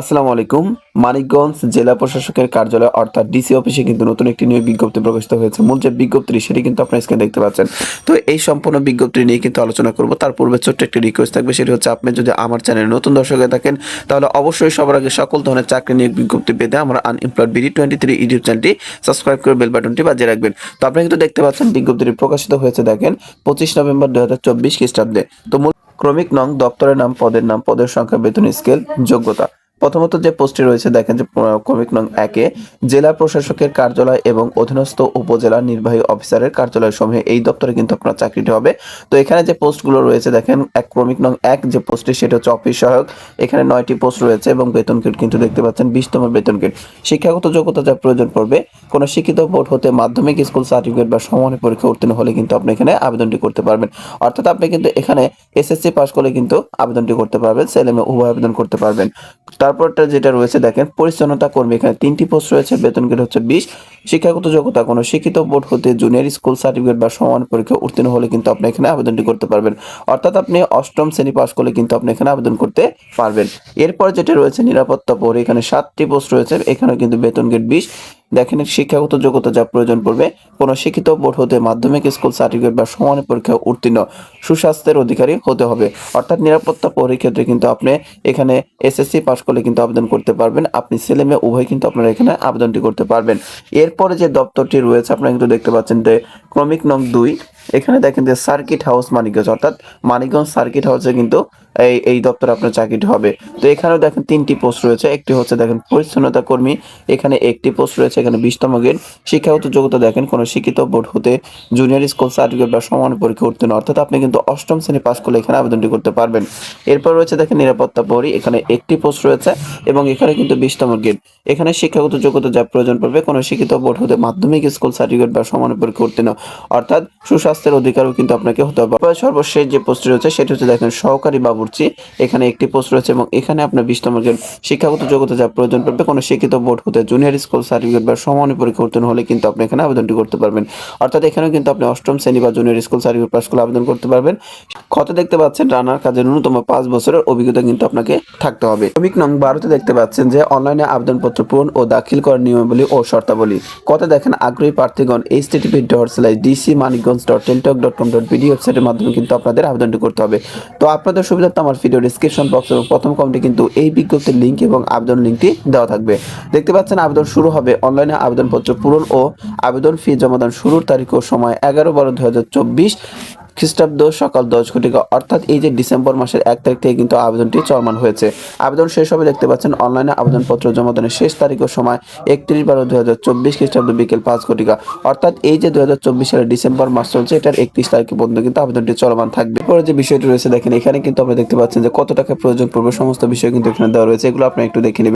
আসসালামু আলাইকুম। মানিকগঞ্জ জেলা প্রশাসকের কার্যালয় অর্থাৎ ডিসি অফিসে কিন্তু নতুন একটি নিয়োগ বিজ্ঞপ্তি প্রকাশিত হয়েছে। মূল যে বিজ্ঞপ্তি সেটি কিন্তু আপনার স্ক্রিনে দেখতে পাচ্ছেন। তো এই সম্পূর্ণ বিজ্ঞপ্তি নিয়ে কিন্তু আলোচনা করব। তার পূর্বে ছোট্ট একটি রিকোয়েস্ট থাকবে, সেটি হচ্ছে আপনি যদি আমার চ্যানেলে নতুন দর্শক হয়ে থাকেন, তাহলে অবশ্যই সবার আগে সকল ধরনের চাকরি নিয়োগ বিজ্ঞপ্তি পেতে আমরা unemployed BD twenty three YouTube চ্যানেলটি সাবস্ক্রাইব করে বেল বাটনটি বাজিয়ে রাখবেন। তো আপনি কিন্তু দেখতে পাচ্ছেন বিজ্ঞপ্তিটি প্রকাশিত হয়েছে, দেখেন, পঁচিশ নভেম্বর দু হাজার চব্বিশ খ্রিস্টাব্দে। তো মূল ক্রমিক নং দপ্তরের নাম, পদের নাম, পদের সংখ্যা, বেতন স্কেল যোগ্যতা। প্রথমত যে পোস্টটি রয়েছে দেখেন যে আহ, ক্রমিক নং একে জেলা প্রশাসকের কার্যালয় এবং অধীনস্থ উপজেলা নির্বাহী অফিসারের কার্যালয় সমূহে এই দপ্তরে কিন্তু আপনার চাকরিটি হবে। তো এখানে যে পোস্টগুলো রয়েছে দেখেন এক ক্রমিক নং এক যে পোস্টটি সেটা হচ্ছে অফিস সহায়ক। এখানে নয়টি পোস্ট রয়েছে এবং বেতন গ্রেড কিন্তু দেখতে পাচ্ছেন বিশতম বেতন গ্রেড শিক্ষাগত যোগ্যতা যা প্রয়োজন পড়বে কোনো শিক্ষিত বোর্ড হতে মাধ্যমিক স্কুল সার্টিফিকেট বা সমানের পরীক্ষা উত্তীর্ণ হলে কিন্তু আপনি এখানে আবেদনটি করতে পারবেন। অর্থাৎ আপনি কিন্তু এখানে এসএসসি পাস করলে কিন্তু আবেদনটি করতে পারবেন ছেলে মেয়ে উভয় আবেদন করতে পারবেন। তারপরটা যেটা রয়েছে দেখেন পরিচ্ছন্নতা কর্মী এখানে তিনটি পোস্ট রয়েছে বেতন গেট হচ্ছে বিশ শিক্ষাগত যোগ্যতা কোনো শিক্ষিত বোর্ড হতে জুনিয়র স্কুল সার্টিফিকেট বা সমান পরীক্ষা উত্তীর্ণ হলে কিন্তু আপনি এখানে আবেদনটি করতে পারবেন। অর্থাৎ আপনি অষ্টম শ্রেণি পাস করলে কিন্তু আপনি এখানে আবেদন করতে পারবেন। এরপর যেটা রয়েছে, নিরাপত্তা পরে এখানে সাতটি পোস্ট রয়েছে। এখানে কিন্তু বেতন গ্রেড বিশ। দেখেন, শিক্ষাগত যোগ্যতা যা প্রয়োজন পড়বে, কোনো শিক্ষিত বোর্ড হতে মাধ্যমিক স্কুল সার্টিফিকেট বা সমান পরীক্ষা উত্তীর্ণ সুস্বাস্থ্যের অধিকারী হতে হবে। অর্থাৎ নিরাপত্তা পরীক্ষার ক্ষেত্রে কিন্তু আপনি এখানে এসএসসি পাস করলে কিন্তু আবেদন করতে পারবেন। আপনি ছেলে মেয়ে, উভয় কিন্তু আপনারা এখানে আবেদনটি করতে পারবেন। এরপরে যে দপ্তরটি রয়েছে, আপনারা কিন্তু দেখতে পাচ্ছেন যে ক্রমিক নং দুই, এখানে দেখেন যে সার্কিট হাউস মানিকগঞ্জ, অর্থাৎ মানিকগঞ্জ সার্কিট হাউসে কিন্তু এই এই দপ্তরে আপনার চাকরিটি হবে। তো এখানেও দেখেন তিনটি পোস্ট রয়েছে। একটি হচ্ছে দেখেন পরিচ্ছন্নতা কর্মী, এখানে একটি পোস্ট রয়েছে, এখানে বিশতম গ্রেড। শিক্ষাগত যোগ্যতা দেখেন, কোনো শিক্ষিত বোর্ড হতে জুনিয়র স্কুল সার্টিফিকেট বা সমান পরীক্ষা উত্তীর্ণ অর্থাৎ আপনি কিন্তু অষ্টম শ্রেণি পাস করলে এখানে আবেদনটি করতে পারবেন। এরপর রয়েছে দেখেন নিরাপত্তা পরি এখানে একটি পোস্ট রয়েছে এবং এখানে কিন্তু বিশতম গ্রেড। এখানে শিক্ষাগত যোগ্যতা যা প্রয়োজন পড়বে, কোনো শিক্ষিত বোর্ড হতে মাধ্যমিক স্কুল সার্টিফিকেট বা সমান পরীক্ষা উত্তীর্ণ অর্থাৎ সুস্বাস্থ্যের অধিকারও কিন্তু আপনাকে হতে হবে। সর্বশেষ যে পোস্টটি রয়েছে, সেটি হচ্ছে দেখেন সহকারী বাবুর্চি এখানে একটি পোস্ট রয়েছে এবং এখানে আপনার বিশতম গ্রেড শিক্ষাগত যোগ্যতা যা প্রয়োজন পড়বে কোনো শিক্ষিত বোর্ড হতে জুনিয়র স্কুল সার্টিফিকেট বা সমান পরীক্ষা উত্তীর্ণ হলে কিন্তু আপনি এখানে আবেদনটি করতে পারবেন। অর্থাৎ এখানেও কিন্তু আপনি অষ্টম শ্রেণি বা জুনিয়র স্কুল সার্টিফিকেট পাস করলে আবেদন করতে পারবেন। কত দেখতে পাচ্ছেন, রানার কাজে ন্যূনতম পাঁচ বছরের অভিজ্ঞতা কিন্তু আপনাকে থাকতে হবে। শ্রমিক নং বারোতে দেখতে পাচ্ছেন যে অনলাইনে আবেদনপত্র পূরণ ও দাখিল করার নিয়মাবলী ও শর্তাবলী। কত দেখেন আগ্রহী প্রার্থীগণ H T P dot slash D C Manikganj dot Teletalk dot com dot BD ওয়েবসাইটের মাধ্যমে কিন্তু আপনাদের আবেদনটি করতে হবে। তো আপনাদের সুবিধার্থে আমার ভিডিও ডিসক্রিপশন বক্স প্রথম কমেন্টে কিন্তু এই বিজ্ঞপ্তির লিঙ্ক এবং আবেদন লিঙ্কটি দেওয়া থাকবে। দেখতে পাচ্ছেন, আবেদন শুরু হবে অনলাইনে আবেদনপত্র পূরণ ও আবেদন ফি জমাদান শুরুর তারিখ ও সময় এগারো বারো দু খ্রিস্টাব্দ সকাল দশ ঘটিকা, অর্থাৎ এই যে ডিসেম্বর মাসের এক তারিখ থেকে কিন্তু আবেদনটি চলমান হয়েছে। আবেদন শেষ হবে দেখতে পাচ্ছেন অনলাইনে আবেদনপত্র জমাদানের শেষ তারিখ ও সময় একত্রিশ বারো দু হাজার চব্বিশ খ্রিস্টাব্দ বিকেল পাঁচ ঘটিকা, অর্থাৎ এই যে দু হাজার চব্বিশ সালের ডিসেম্বর মাস চলছে, এটার একত্রিশ তারিখ পর্যন্ত কিন্তু আবেদনটি চলমান থাকবে। পরে যে বিষয়টি রয়েছে, দেখেন এখানে কিন্তু আপনি দেখতে পাচ্ছেন যে কত টাকা প্রয়োজন পড়বে, সমস্ত বিষয় কিন্তু এখানে দেওয়া রয়েছে, এগুলো আপনি একটু দেখে নেবেন।